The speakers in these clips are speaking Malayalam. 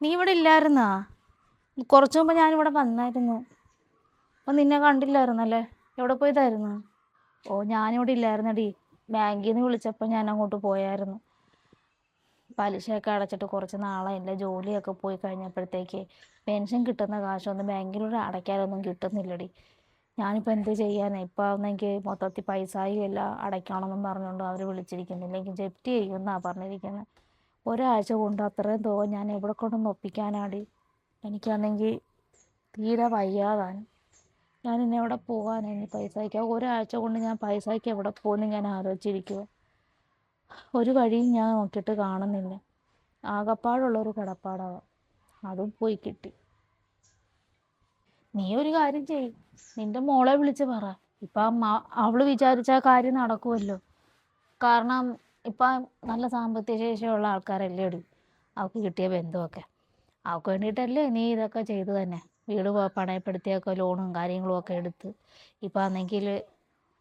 നീ ഇവിടെ ഇല്ലായിരുന്നാ? കുറച്ച് മുമ്പ് ഞാനിവിടെ വന്നായിരുന്നു. അപ്പം നിന്നെ കണ്ടില്ലായിരുന്നല്ലേ? എവിടെ പോയതായിരുന്നു? ഓ ഞാനിവിടെ ഇല്ലായിരുന്നടി. ബാങ്കിൽ നിന്ന് വിളിച്ചപ്പോൾ ഞാൻ അങ്ങോട്ട് പോയായിരുന്നു. പലിശയൊക്കെ അടച്ചിട്ട് കുറച്ച് നാളായില്ല ജോലിയൊക്കെ പോയി കഴിഞ്ഞപ്പോഴത്തേക്ക് പെൻഷൻ കിട്ടുന്ന കാശൊന്നും ബാങ്കിലൂടെ അടയ്ക്കാനൊന്നും കിട്ടുന്നില്ലടി. ഞാനിപ്പോൾ എന്ത് ചെയ്യാനാ? ഇപ്പോൾ ആണെങ്കിൽ മൊത്തത്തിൽ പൈസയും എല്ലാം അടയ്ക്കണമെന്നും പറഞ്ഞുകൊണ്ട് അവർ വിളിച്ചിരിക്കുന്നില്ലെങ്കിൽ ജപ്തി ചെയ്യുമെന്നാണ് പറഞ്ഞിരിക്കുന്നത് ഒരാഴ്ച കൊണ്ട് അത്രയും തുക ഞാൻ എവിടെ കൊണ്ടൊന്ന് ഒപ്പിക്കാനാടി? എനിക്കാണെങ്കിൽ തീരെ വയ്യാതാണ് ഞാൻ ഇനി എവിടെ പോകാനാ ഇനി പൈസയ്ക്ക്? ഒരാഴ്ച കൊണ്ട് ഞാൻ പൈസയ്ക്ക് എവിടെ പോകുമെന്ന് ഞാൻ ആലോചിച്ചിരിക്കുക ഒരു വഴിയും ഞാൻ നോക്കിയിട്ട് കാണുന്നില്ല. ആകപ്പാടുള്ളൊരു കിടപ്പാടാണ് അതും. പോയി കിട്ടി. നീ ഒരു കാര്യം ചെയ് നിന്റെ മോളെ വിളിച്ച് പറ. ഇപ്പം അവൾ വിചാരിച്ച കാര്യം നടക്കുമല്ലോ കാരണം ഇപ്പം നല്ല സാമ്പത്തിക ശേഷിയുള്ള ആൾക്കാരല്ലേ അടി അവൾക്ക് കിട്ടിയ ബന്ധമൊക്കെ അവൾക്ക് വേണ്ടിയിട്ടല്ലേ നീ ഇതൊക്കെ ചെയ്തു തന്നെ. വീട് പണയപ്പെടുത്തിയൊക്കെ ലോണും കാര്യങ്ങളും ഒക്കെ എടുത്ത് ഇപ്പം ആണെങ്കിൽ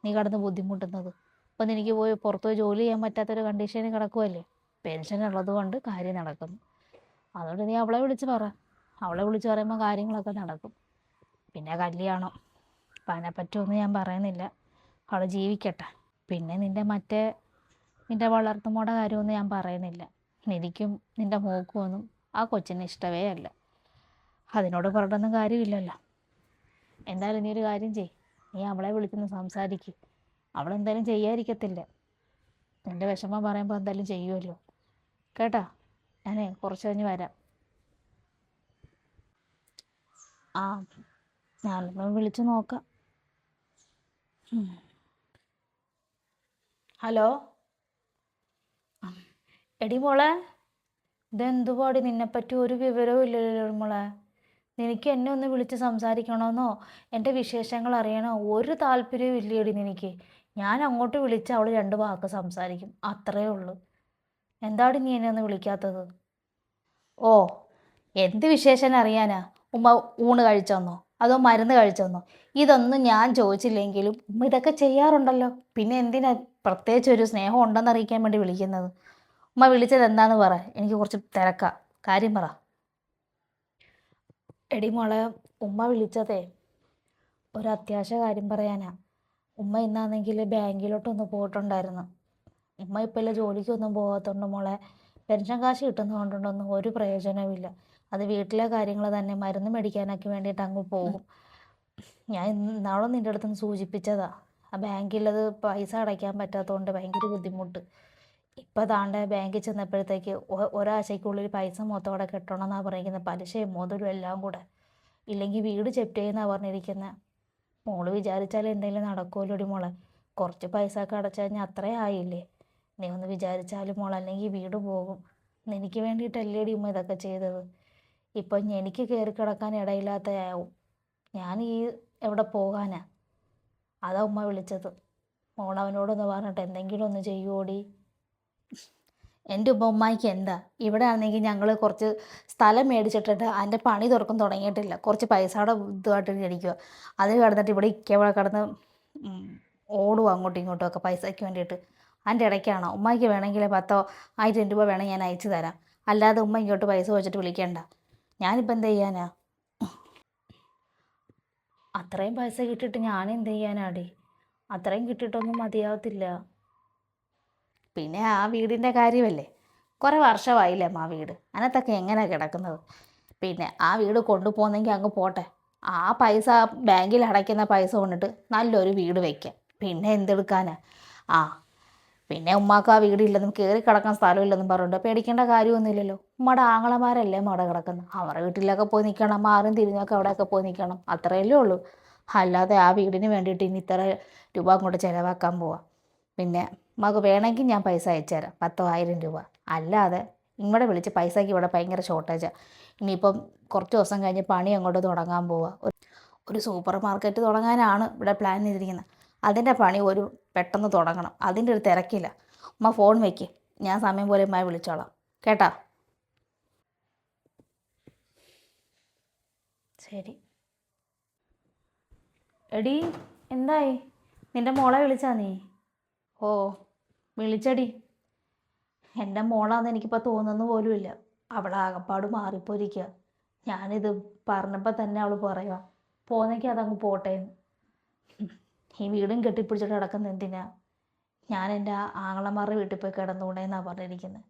നീ കിടന്ന് ബുദ്ധിമുട്ടുന്നത്. ഇപ്പം നിനക്ക് പോയി പുറത്ത് ജോലി ചെയ്യാൻ പറ്റാത്തൊരു കണ്ടീഷനിൽ കിടക്കുമല്ലേ പെൻഷൻ ഉള്ളത് കൊണ്ട് കാര്യം നടക്കുന്നു. അതുകൊണ്ട് നീ അവളെ വിളിച്ച് പറ. അവളെ വിളിച്ച് പറയുമ്പോൾ കാര്യങ്ങളൊക്കെ നടക്കും. പിന്നെ കല്യാണം. അപ്പം അതിനെപ്പറ്റിയൊന്നും ഞാൻ പറയുന്നില്ല. അവളെ ജീവിക്കട്ടെ. പിന്നെ നിന്റെ മറ്റേ നിന്റെ വളർത്തുമോടെ കാര്യമൊന്നും ഞാൻ പറയുന്നില്ല. എനിക്കും നിന്റെ മോക്കും ഒന്നും ആ കൊച്ചിന് ഇഷ്ടമേ അല്ല. അതിനോട് പറഞ്ഞൊന്നും കാര്യമില്ലല്ലോ. എന്തായാലും നീ ഒരു കാര്യം ചെയ് നീ അവളെ വിളിച്ചൊന്ന് സംസാരിക്ക്. അവളെന്തായാലും ചെയ്യാതിരിക്കത്തില്ല. നിന്റെ വിഷമം പറയുമ്പോൾ എന്തായാലും ചെയ്യുമല്ലോ കേട്ടാ? ഞാനേ കുറച്ച് കഴിഞ്ഞ് വരാം. ആ ഞാനൊന്ന് വിളിച്ച് നോക്കാം. ഹലോ? എടി മോളെ ഇതെന്തുപാടി നിന്നെപ്പറ്റി ഒരു വിവരവും ഇല്ലല്ലോ മോളെ. നിനക്ക് എന്നെ ഒന്ന് വിളിച്ച് സംസാരിക്കണമെന്നോ എന്റെ വിശേഷങ്ങൾ അറിയണോ? ഒരു താല്പര്യവും ഇല്ലയടി നിനക്ക്. ഞാൻ അങ്ങോട്ട് വിളിച്ച് അവൾ രണ്ട് വാക്ക് സംസാരിക്കും. അത്രയേ ഉള്ളൂ. എന്താടി നീ എന്നെ ഒന്ന് വിളിക്കാത്തത്? ഓ എന്ത് വിശേഷം അറിയാനാ? ഉമ്മ ഊണ് കഴിച്ചോന്നോ? അതോ മരുന്ന് കഴിച്ചോന്നോ? ഇതൊന്നും ഞാൻ ചോദിച്ചില്ലെങ്കിലും ഉമ്മ ഇതൊക്കെ ചെയ്യാറുണ്ടല്ലോ. പിന്നെ എന്തിനാ പ്രത്യേകിച്ച് ഒരു സ്നേഹം ഉണ്ടെന്ന് അറിയിക്കാൻ വേണ്ടി വിളിക്കുന്നത്? ഉമ്മ വിളിച്ചത് എന്താന്ന് പറ. എനിക്ക് കുറച്ച് തിരക്കാ. കാര്യം പറ. എടി മോളെ ഉമ്മ വിളിച്ചതേ ഒരു അത്യാവശ്യ കാര്യം പറയാനാ. ഉമ്മ ഇന്നാണെങ്കിൽ ബാങ്കിലോട്ടൊന്ന് പോയിട്ടുണ്ടായിരുന്നു. ഉമ്മ ഇപ്പം ജോലിക്കൊന്നും പോകാത്തതുകൊണ്ട് മോളെ പെൻഷൻ കാശ് കിട്ടുന്നതുകൊണ്ടൊന്നും ഒരു പ്രയോജനവുമില്ല. അത് വീട്ടിലെ കാര്യങ്ങൾ തന്നെ മരുന്ന് മേടിക്കാനൊക്കെ വേണ്ടിയിട്ട് അങ്ങ് പോകും. ഞാൻ ഇന്നാളും നിന്റെ അടുത്തുനിന്ന് സൂചിപ്പിച്ചതാ. ആ ബാങ്കിലത് പൈസ അടയ്ക്കാൻ പറ്റാത്തതുകൊണ്ട് ഭയങ്കര ബുദ്ധിമുട്ട്. ഇപ്പം താണ്ട് ബാങ്കിൽ ചെന്നപ്പോഴത്തേക്ക് ഒരാഴ്ചയ്ക്കുള്ളിൽ പൈസ മൊത്തം കിട്ടണം എന്നാണ് പറഞ്ഞിരിക്കുന്നത് പലിശയും മുതലും എല്ലാം കൂടെ. ഇല്ലെങ്കിൽ വീട് ചെപ്റ്റ് ചെയ്യുന്നതാണ് പറഞ്ഞിരിക്കുന്നത് മോൾ വിചാരിച്ചാൽ എന്തെങ്കിലും നടക്കുമല്ലോടി മോളെ. കുറച്ച് പൈസ ഒക്കെ അടച്ചു കഴിഞ്ഞാൽ അത്രേ ആയില്ലേ? നീ ഒന്ന് വിചാരിച്ചാലും മോൾ അല്ലെങ്കിൽ വീട് പോകും. എനിക്ക് വേണ്ടിയിട്ടല്ലേടി ഉമ്മ ഇതൊക്കെ ചെയ്തത്. ഇപ്പം എനിക്ക് കയറി കിടക്കാൻ ഇടയില്ലാത്തയാവും ഞാൻ ഈ എവിടെ പോകാനാ? അതാ ഉമ്മ വിളിച്ചത്. മോൾ അവനോടൊന്ന് പറഞ്ഞിട്ട് എന്തെങ്കിലും ഒന്ന് ചെയ്യുമോടി എന്റെ ഉമ്മ എന്താ? ഇവിടെ ആണെങ്കിൽ ഞങ്ങൾ കുറച്ച് സ്ഥലം മേടിച്ചിട്ടിട്ട് അതിന്റെ പണി തുറക്കും തുടങ്ങിയിട്ടില്ല. കുറച്ച് പൈസയുടെ ഇതുമായിട്ട് ഇരിക്കുക അത് കടന്നിട്ട് ഇവിടെ ഇക്കവിടെ കടന്ന് ഓടും അങ്ങോട്ടും ഇങ്ങോട്ടും ഒക്കെ പൈസയ്ക്ക് വേണ്ടിയിട്ട്. അതിന്റെ ഇടയ്ക്കാണോ? ഉമ്മയ്ക്ക് വേണമെങ്കിൽ പത്തോ ആയിരം രൂപ വേണമെങ്കിൽ ഞാൻ അയച്ചു തരാം. അല്ലാതെ ഉമ്മ ഇങ്ങോട്ട് പൈസ വെച്ചിട്ട് വിളിക്കണ്ട. ഞാനിപ്പോൾ എന്ത് ചെയ്യാനാ? അത്രയും പൈസ കിട്ടിയിട്ട് ഞാൻ എന്ത് ചെയ്യാനാടി? അത്രയും കിട്ടിയിട്ടൊന്നും മതിയാവത്തില്ല. പിന്നെ ആ വീടിന്റെ കാര്യമല്ലേ? കുറേ വർഷമായില്ലേ അമ്മ ആ വീട്? അതിനകത്തൊക്കെ എങ്ങനെയാണ് കിടക്കുന്നത്? പിന്നെ ആ വീട് കൊണ്ടുപോകുന്നെങ്കിൽ അങ്ങ് പോട്ടെ. ആ പൈസ ബാങ്കിൽ അടയ്ക്കുന്ന പൈസ കൊണ്ടിട്ട് നല്ലൊരു വീട് വയ്ക്കാം പിന്നെ എന്തെടുക്കാനാ? ആ പിന്നെ ഉമ്മാക്ക് ആ വീടില്ലെന്നും കയറി കിടക്കാൻ സ്ഥലമില്ലെന്നും പറഞ്ഞിട്ട് പേടിക്കേണ്ട കാര്യമൊന്നുമില്ലല്ലോ. ഉമ്മയുടെ ആങ്ങളമാരല്ലേ അവിടെ കിടക്കുന്നത്? അവരുടെ വീട്ടിലൊക്കെ പോയി നിൽക്കണം. മാറും തിരിഞ്ഞൊക്കെ അവിടെയൊക്കെ പോയി നിൽക്കണം. അത്രയല്ലേ ഉള്ളൂ. അല്ലാതെ ആ വീടിന് വേണ്ടിയിട്ട് ഇനി ഇത്ര രൂപ അങ്ങോട്ട് ചിലവാക്കാൻ പോവാം. പിന്നെ മകു വേണമെങ്കിൽ ഞാൻ പൈസ അയച്ചു തരാം പത്തോ ആയിരം രൂപ. അല്ലാതെ ഇങ്ങോട്ട് വിളിച്ച് പൈസയ്ക്ക് ഇവിടെ ഭയങ്കര ഷോർട്ടേജാണ് ഇനിയിപ്പം കുറച്ച് ദിവസം കഴിഞ്ഞ് പണി അങ്ങോട്ട് തുടങ്ങാൻ പോവുക ഒരു സൂപ്പർ മാർക്കറ്റ് തുടങ്ങാനാണ് ഇവിടെ പ്ലാൻ ചെയ്തിരിക്കുന്നത്. അതിന്റെ പണി ഒരു പെട്ടെന്ന് തുടങ്ങണം. അതിന്റെ ഒരു തിരക്കില്ല. ഉമ്മ ഫോൺ വയ്ക്ക് ഞാൻ സമയം പോലെ ഉമ്മയെ വിളിച്ചോളാം. കേട്ടാ? ശരി. എടി എന്തായി? നിന്റെ മോളെ വിളിച്ചാ നീ? ഓ വിളിച്ചടി. എന്റെ മോളാന്ന് എനിക്കിപ്പോൾ തോന്നുന്നു പോലുമില്ല അവൾ ആകപ്പാട് മാറിപ്പോയിരിക്കുക ഞാനിത് പറഞ്ഞപ്പോൾ തന്നെ അവൾ പറയുക പോന്നെങ്കിൽ അതങ്ങ് പോട്ടെ ഈ വീടും കെട്ടിപ്പിടിച്ചിട്ട് കിടക്കുന്ന എന്തിനാ? ഞാൻ എന്റെ ആങ്ങളമാരുടെ വീട്ടിൽ പോയി കിടന്നുകൂടെന്നാണ് പറഞ്ഞിരിക്കുന്നത്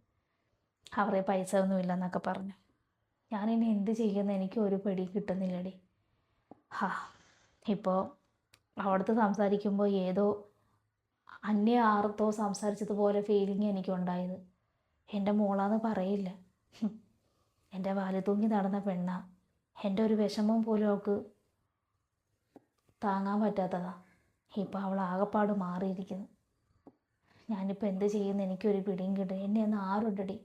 അവരെ പൈസ ഒന്നും ഇല്ലെന്നൊക്കെ പറഞ്ഞു. ഞാനിനി എന്ത് ചെയ്യുന്ന എനിക്ക് ഒരു പിടി കിട്ടുന്നില്ലടി. ഹാ ഇപ്പോൾ അവിടുത്തെ സംസാരിക്കുമ്പോൾ ഏതോ അന്യ ആർത്തോ സംസാരിച്ചതുപോലെ ഫീലിംഗ് എനിക്കുണ്ടായത്. എന്റെ മോളാന്ന് പറയില്ല. എന്റെ വാൽ തൂങ്ങി നടന്ന പെണ്ണ. എന്റെ ഒരു വിഷമം പോലും അവൾക്ക് താങ്ങാൻ പറ്റാത്തതാ. ഇപ്പം അവൾ ആകപ്പാട് മാറിയിരിക്കുന്നു. ഞാനിപ്പോൾ എന്ത് ചെയ്യുന്നു എനിക്കൊരു പിടിയും കിട്ടും. എന്നെ ഒന്ന് ആരുണ്ടടി?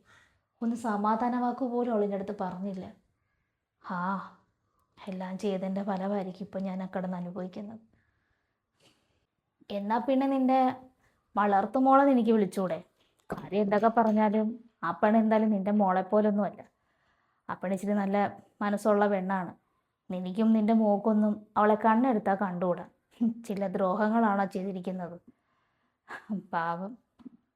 ഒന്ന് സമാധാനവാക്ക് പോലും അവളിന്റെ അടുത്ത് പറഞ്ഞില്ല. ആ എല്ലാം ചെയ്തതിന്റെ ഫലമായിരിക്കും ഇപ്പം ഞാൻ അക്കടന്ന് അനുഭവിക്കുന്നത്. എന്നാൽ പിന്നെ നിന്റെ വളർത്തു മോളെ എനിക്ക് വിളിച്ചൂടെ? കാര്യം എന്തൊക്കെ പറഞ്ഞാലും ആ പെണ്ണ് എന്തായാലും നിന്റെ മോളെ പോലൊന്നുമല്ല. ആ പെണ്ണ് ഇച്ചിരി നല്ല മനസ്സുള്ള പെണ്ണാണ്. നിനക്കും നിന്റെ മോക്കൊന്നും അവളെ കണ്ണെടുത്താൽ കണ്ടുകൂടാ. ചില ദ്രോഹങ്ങളാണോ ചെയ്തിരിക്കുന്നത്? പാവം.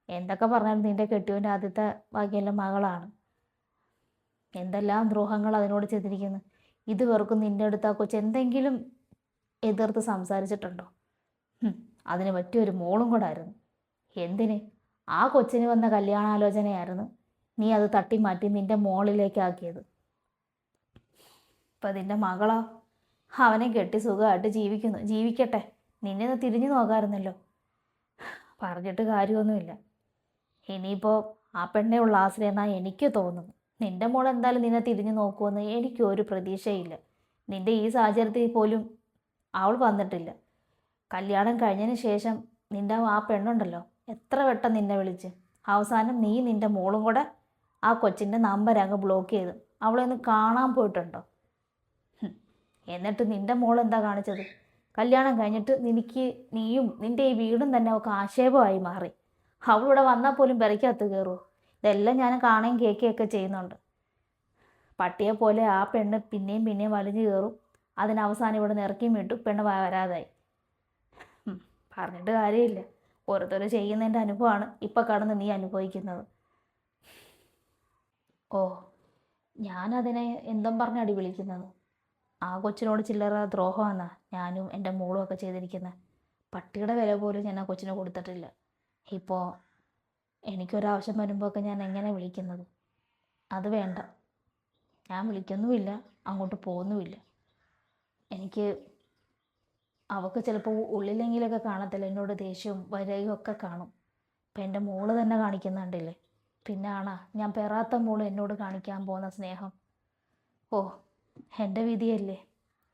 എന്തൊക്കെ പറഞ്ഞാലും നിന്റെ കെട്ടിയോന്റെ ആദ്യത്തെ ഭാഗ്യമെല്ലാം മകളാണ്. എന്തെല്ലാം ദ്രോഹങ്ങൾ അതിനോട് ചെയ്തിരിക്കുന്നു? ഇത് വെറുക്കും നിന്റെ അടുത്ത് ആ കൊച്ച് എന്തെങ്കിലും എതിർത്ത് സംസാരിച്ചിട്ടുണ്ടോ? അതിന് പറ്റിയൊരു മോളും കൂടെ ആയിരുന്നു. എന്തിന്? ആ കൊച്ചിന് വന്ന കല്യാണാലോചനയായിരുന്നു നീ അത് തട്ടി മാറ്റി നിന്റെ മോളിലേക്കാക്കിയത്. ഇപ്പം നിന്റെ മകളോ. അവനെ കെട്ടി സുഖമായിട്ട് ജീവിക്കുന്നു. ജീവിക്കട്ടെ. നിന്നെ ഒന്ന് തിരിഞ്ഞു നോക്കാറുന്നല്ലോ പറഞ്ഞിട്ട് കാര്യമൊന്നുമില്ല. ഇനിയിപ്പോൾ ആ പെണ്ണേ ഉള്ള ആശ്രയം എന്നാ എനിക്ക് തോന്നുന്നു. നിന്റെ മോൾ എന്തായാലും നിന്നെ തിരിഞ്ഞു നോക്കുമെന്ന് എനിക്കൊരു പ്രതീക്ഷയില്ല. നിന്റെ ഈ സാഹചര്യത്തിൽ പോലും അവൾ വന്നിട്ടില്ല. കല്യാണം കഴിഞ്ഞതിന് ശേഷം നിന്റെ ആ പെണ്ണുണ്ടല്ലോ. എത്ര വട്ടം നിന്നെ വിളിച്ച്? അവസാനം നീ നിന്റെ മോളും കൂടെ ആ കൊച്ചിന്റെ നമ്പർ അങ്ങ് ബ്ലോക്ക് ചെയ്തു അവളെ ഒന്ന് കാണാൻ പോയിട്ടുണ്ടോ? എന്നിട്ട് നിന്റെ മോൾ എന്താ കാണിച്ചത്? കല്യാണം കഴിഞ്ഞിട്ട് നിനക്ക് നീയും നിന്റെ ഈ വീടും തന്നെ ഒക്കെ ആക്ഷേപമായി മാറി. അവളിവിടെ വന്നാൽ പോലും പെരയ്ക്കകത്ത് കയറുമോ ഇതെല്ലാം ഞാൻ കാണുകയും കേൾക്കുകയൊക്കെ ചെയ്യുന്നുണ്ട്. പട്ടിയെ പോലെ ആ പെണ്ണ് പിന്നെയും പിന്നെയും വലിഞ്ഞു കയറും. അതിനവസാനം ഇവിടെ നിന്ന് ഇറക്കിയും വിട്ടു. പെണ്ണ് വരാതായി. പറഞ്ഞിട്ട് കാര്യമില്ല. ഓരോരുത്തർ ചെയ്യുന്നതിന്റെ അനുഭവമാണ് ഇപ്പം കടന്ന് നീ അനുഭവിക്കുന്നത്. ഓ ഞാനതിനെ എന്തും പറഞ്ഞടി വിളിക്കുന്നത്. ആ കൊച്ചിനോട് ചില്ലറ ദ്രോഹമാണെന്നാ ഞാനും എന്റെ മോളും ഒക്കെ ചെയ്തിരിക്കുന്നത് പട്ടിയുടെ വില പോലും ഞാൻ ആ കൊച്ചിന് കൊടുത്തിട്ടില്ല. ഇപ്പോൾ എനിക്കൊരാവശ്യം വരുമ്പോൾ ഒക്കെ ഞാൻ എങ്ങനെ വിളിക്കുന്നത്? അത് വേണ്ട. ഞാൻ വിളിക്കൊന്നുമില്ല അങ്ങോട്ട് പോകുന്നുമില്ല. എനിക്ക് അവൾക്ക് ചിലപ്പോൾ ഉള്ളിലെങ്കിലൊക്കെ കാണത്തില്ല. എന്നോട് ദേഷ്യവും വരയും ഒക്കെ കാണും. ഇപ്പം എന്റെ മോൾ തന്നെ കാണിക്കുന്നുണ്ടല്ലേ? പിന്നെ ആണാ ഞാൻ പെറാത്ത മോൾ എന്നോട് കാണിക്കാൻ പോകുന്ന സ്നേഹം. ഓ എന്റെ വിധിയല്ലേ?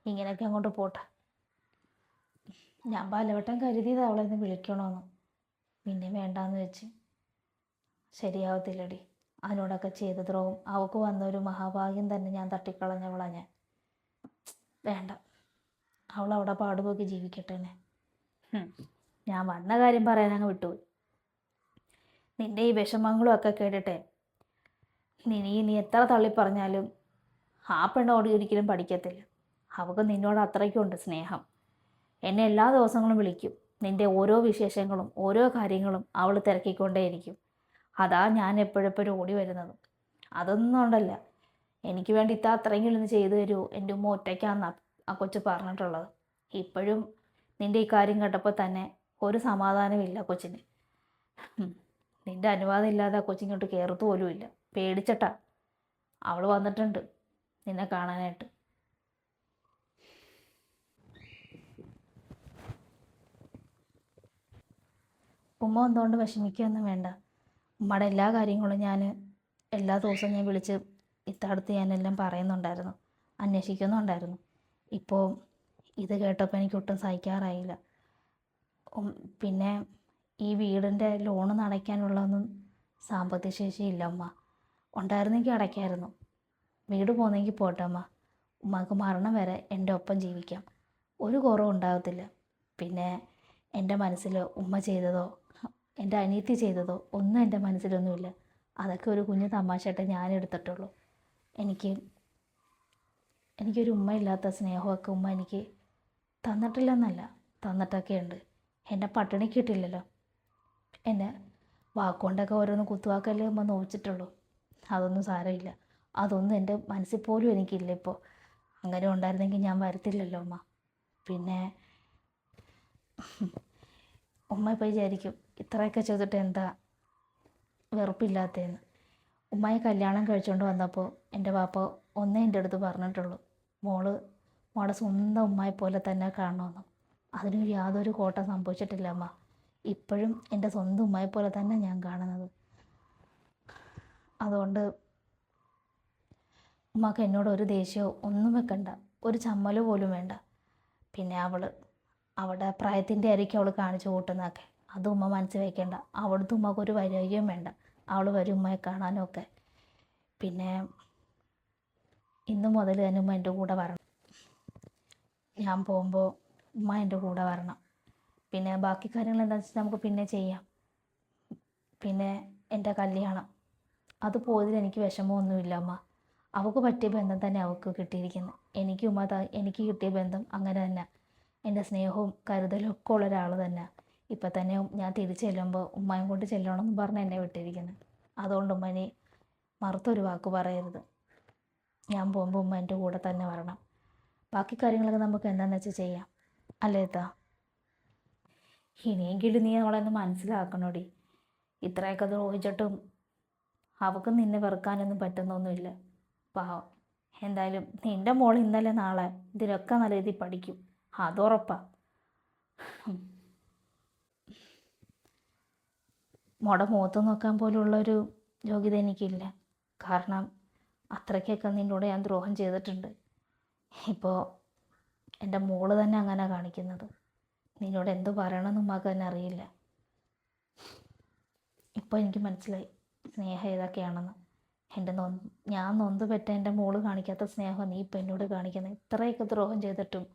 ഇങ്ങനെയൊക്കെ അങ്ങോട്ട് പോട്ടെ. ഞാൻ പലവട്ടം കരുതിയത് അവളെ ഒന്ന് വിളിക്കണമെന്ന് പിന്നെ വേണ്ടാന്ന് വെച്ച്. ശരിയാവത്തില്ലടി. അതിനോടൊക്കെ ചെയ്ത ദ്രോഹം. അവൾക്ക് വന്ന ഒരു മഹാഭാഗ്യം തന്നെ ഞാൻ തട്ടിക്കളഞ്ഞവളാ ഞാൻ. വേണ്ട. അവൾ അവിടെ പാടുപോക്കി ജീവിക്കട്ടെ എന്നെ. ഞാൻ വന്ന കാര്യം പറയാൻ അങ്ങ് വിട്ടുപോയി. നിന്റെ ഈ വിഷമങ്ങളും ഒക്കെ കേട്ടിട്ടെ നിനി നീ- എത്ര തള്ളി പറഞ്ഞാലും ആ പെണ്ണോട് ഒരിക്കലും പഠിക്കത്തില്ല. അവൾക്ക് നിന്നോട് അത്രയ്ക്കുണ്ട് സ്നേഹം. എന്നെ എല്ലാ ദിവസങ്ങളും വിളിക്കും. നിന്റെ ഓരോ വിശേഷങ്ങളും ഓരോ കാര്യങ്ങളും അവൾ തിരക്കിക്കൊണ്ടേയിരിക്കും. അതാ ഞാൻ എപ്പോഴെപ്പോഴും ഓടി വരുന്നത്. അതൊന്നും ഉണ്ടല്ല. എനിക്ക് വേണ്ടി ഇത്ത അത്രയെങ്കിലും ഒന്ന് ചെയ്തു തരുമോ എന്റെ ഉമ്മ ഒറ്റയ്ക്കാന്നാ ആ കൊച്ചു പറഞ്ഞിട്ടുള്ളത്. ഇപ്പോഴും നിന്റെ ഈ കാര്യം കേട്ടപ്പോൾ തന്നെ ഒരു സമാധാനമില്ല കൊച്ചിന്. നിന്റെ അനുവാദം ഇല്ലാതെ ആ കൊച്ചിങ്ങോട്ട് കയറത്തു പോലും ഇല്ല. പേടിച്ചട്ടാ. അവൾ വന്നിട്ടുണ്ട് നിന്നെ കാണാനായിട്ട്. ഉമ്മ എന്തുകൊണ്ട് വിഷമിക്കുകയൊന്നും വേണ്ട. ഉമ്മയുടെ എല്ലാ കാര്യങ്ങളും ഞാൻ എല്ലാ ദിവസവും ഞാൻ വിളിച്ച് ഇത്തടുത്ത് ഞാനെല്ലാം പറയുന്നുണ്ടായിരുന്നു. അന്വേഷിക്കുന്നുണ്ടായിരുന്നു. ഇപ്പോൾ ഇത് കേട്ടപ്പോൾ എനിക്ക് ഒട്ടും സഹിക്കാറായില്ല. പിന്നെ ഈ വീടിന്റെ ലോണ് അടയ്ക്കാനുള്ളൊന്നും സാമ്പത്തിക ശേഷി ഇല്ല അമ്മ ഉണ്ടായിരുന്നെങ്കിൽ അടയ്ക്കായിരുന്നു. വീട് പോന്നെങ്കിൽ പോട്ടെ അമ്മ ഉമ്മക്ക് മരണം വരെ എന്റെ ഒപ്പം ജീവിക്കാം. ഒരു കുറവും ഉണ്ടാകത്തില്ല. പിന്നെ എന്റെ മനസ്സിൽ ഉമ്മ ചെയ്തതോ എന്റെ അനിയത്തി ചെയ്തതോ ഒന്നും എന്റെ മനസ്സിലൊന്നുമില്ല. അതൊക്കെ ഒരു കുഞ്ഞു തമാശയായിട്ട് ഞാൻ എടുത്തിട്ടുള്ളൂ എനിക്ക് എനിക്കൊരു ഉമ്മ ഇല്ലാത്ത സ്നേഹമൊക്കെ ഉമ്മ എനിക്ക് തന്നിട്ടില്ലെന്നല്ല തന്നിട്ടൊക്കെ ഉണ്ട് എന്നെ പട്ടിണി കിട്ടില്ലല്ലോ എന്നെ വാക്കുകൊണ്ടൊക്കെ ഓരോന്ന് കുത്തുവാക്കല്ലേ ഉമ്മ നോവിച്ചിട്ടുള്ളൂ. അതൊന്നും സാരമില്ല. അതൊന്നും എന്റെ മനസ്സിൽ പോലും എനിക്കില്ല ഇപ്പോൾ. അങ്ങനെ ഉണ്ടായിരുന്നെങ്കിൽ ഞാൻ വരത്തില്ലല്ലോ ഉമ്മ. പിന്നെ ഉമ്മ ഇപ്പോൾ വിചാരിക്കും ഇത്രയൊക്കെ ചെയ്തിട്ട് എന്താ വെറുപ്പില്ലാത്തതെന്ന്. ഉമ്മയെ കല്യാണം കഴിച്ചുകൊണ്ട് വന്നപ്പോൾ എന്റെ പാപ്പ ഒന്നേ എന്റെ അടുത്ത് പറഞ്ഞിട്ടുള്ളൂ. മോൾ മോളെ സ്വന്തം ഉമ്മയെ പോലെ തന്നെ കാണണമെന്നും അതിന് യാതൊരു കോട്ടം സംഭവിച്ചിട്ടില്ല അമ്മ. ഇപ്പോഴും എന്റെ സ്വന്തം ഉമ്മയെ പോലെ തന്നെ ഞാൻ കാണുന്നത്. അതുകൊണ്ട് ഉമ്മക്ക് എന്നോട് ഒരു ദേഷ്യമോ ഒന്നും വെക്കണ്ട. ഒരു ചമ്മൽ പോലും വേണ്ട. പിന്നെ അവൾ അവളുടെ പ്രായത്തിന്റെ ആയിരിക്കും അവൾ കാണിച്ചു കൂട്ടുന്നതൊക്കെ. അത് ഉമ്മ മനസ്സിൽ വയ്ക്കേണ്ട അവിടുത്തെ ഉമ്മക്ക് ഒരു വൈരാഗ്യവും വേണ്ട. അവൾ വരും ഉമ്മയെ കാണാനും ഒക്കെ പിന്നെ ഇന്ന് മുതൽ തന്നെ ഉമ്മ എന്റെ കൂടെ വരണം. ഞാൻ പോകുമ്പോൾ ഉമ്മ എന്റെ കൂടെ വരണം. പിന്നെ ബാക്കി കാര്യങ്ങൾ എന്താണെന്ന് വെച്ചാൽ നമുക്ക് പിന്നെ ചെയ്യാം. പിന്നെ എന്റെ കല്യാണം. അത് പോയതിൽ എനിക്ക് വിഷമമൊന്നുമില്ല അമ്മ അവൾക്ക് പറ്റിയ ബന്ധം തന്നെ അവൾക്ക് കിട്ടിയിരിക്കുന്നത് എനിക്ക് ഉമ്മ എനിക്ക് കിട്ടിയ ബന്ധം അങ്ങനെ തന്നെ. എന്റെ സ്നേഹവും കരുതലും ഒക്കെ ഉള്ള ഒരാൾ തന്നെ. ഇപ്പം തന്നെ ഞാൻ തിരിച്ചു ചെല്ലുമ്പോൾ ഉമ്മയും കൊണ്ട് ചെല്ലണമെന്ന് പറഞ്ഞ് എന്നെ വിട്ടിരിക്കുന്നത് അതുകൊണ്ട് ഉമ്മനെ മറുത്തൊരു വാക്ക് പറയരുത്. ഞാൻ പോകുമ്പോൾ ഉമ്മ എന്റെ കൂടെ തന്നെ വരണം. ബാക്കി കാര്യങ്ങളൊക്കെ നമുക്ക് എന്താണെന്ന് വെച്ചാൽ ചെയ്യാം. അല്ലേ താ? ഇനിയെങ്കിലും നീ അവളെ ഒന്ന് മനസ്സിലാക്കണോടി. ഇത്രയൊക്കെ ദ്രോഹിച്ചിട്ടും അവൾക്ക് നിന്നെ വെറുക്കാനൊന്നും പറ്റുന്നൊന്നുമില്ല. പാവം. എന്തായാലും നിന്റെ മോൾ ഇന്നലെ നാളെ ഇതിലൊക്കെ നല്ല രീതിയിൽ പഠിക്കും. അതുറപ്പാ. മോടെ മുഖത്ത് നോക്കാൻ പോലുള്ളൊരു യോഗ്യത എനിക്കില്ല. കാരണം അത്രയ്ക്കൊക്കെ നിന്നോട് ഞാൻ ദ്രോഹം ചെയ്തിട്ടുണ്ട്. ഇപ്പോൾ എന്റെ മോൾ തന്നെ അങ്ങനെ കാണിക്കുന്നത്. നിന്നോട് എന്ത് പറയണമെന്ന് ഉമ്മാക്ക് തന്നെ അറിയില്ല. ഇപ്പോൾ എനിക്ക് മനസ്സിലായി സ്നേഹം ഏതൊക്കെയാണെന്ന്. എന്റെ നൊ ഞാൻ നൊന്ത് പെറ്റ എന്റെ മോൾ കാണിക്കാത്ത സ്നേഹം നീ ഇപ്പം എന്നോട് കാണിക്കുന്നത് ഇത്രയൊക്കെ ദ്രോഹം ചെയ്തിട്ടും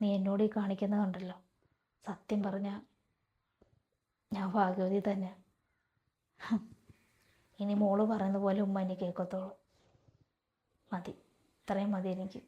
നീ എന്നോട് ഈ കാണിക്കുന്നത് കണ്ടല്ലോ. സത്യം പറഞ്ഞാൽ ഞാൻ ഭാഗ്യവതി തന്നെ ഇനി മോൾ പറയുന്ന പോലെ ഉമ്മ എന്നെ കേൾക്കത്തുള്ളൂ മതി. ഇത്രയും മതി എനിക്ക്.